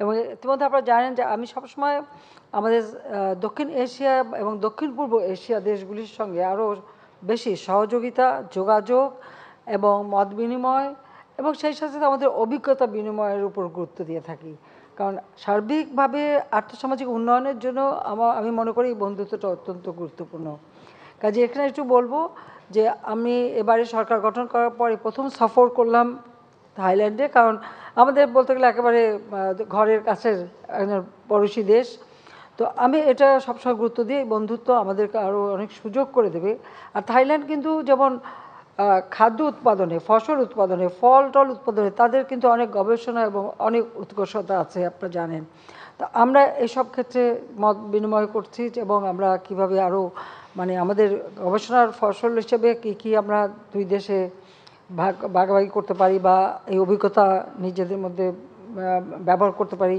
এবং ইতিমধ্যে আপনারা জানেন যে আমি সবসময় আমাদের দক্ষিণ এশিয়া এবং দক্ষিণ পূর্ব এশিয়া দেশগুলির সঙ্গে আরও বেশি সহযোগিতা, যোগাযোগ এবং মত বিনিময় এবং সেই সাথে সাথে আমাদের অভিজ্ঞতা বিনিময়ের উপর গুরুত্ব দিয়ে থাকি। কারণ সার্বিকভাবে আর্থসামাজিক উন্নয়নের জন্য আমার আমি মনে করি এই বন্ধুত্বটা অত্যন্ত গুরুত্বপূর্ণ। কাজে এখানে একটু বলব যে আমি এবারে সরকার গঠন করার পরে প্রথম সফর করলাম থাইল্যান্ডে, কারণ আমাদের বলতে গেলে একেবারে ঘরের কাছের একজন পড়োশী দেশ। তো আমি এটা সবসময় গুরুত্ব দিই, বন্ধুত্ব আমাদেরকে আরও অনেক সুযোগ করে দেবে। আর থাইল্যান্ড কিন্তু যেমন খাদ্য উৎপাদনে, ফসল উৎপাদনে, ফল, টল উৎপাদনে তাদের কিন্তু অনেক গবেষণা এবং অনেক উৎকর্ষতা আছে, আপনারা জানেন। তো আমরা এসব ক্ষেত্রে মত বিনিময় করছি এবং আমরা কীভাবে আরও মানে আমাদের গবেষণার ফসল হিসেবে কী কী আমরা দুই দেশে ভাগ ভাগাভাগি করতে পারি বা এই অভিজ্ঞতা নিজেদের মধ্যে ব্যবহার করতে পারি।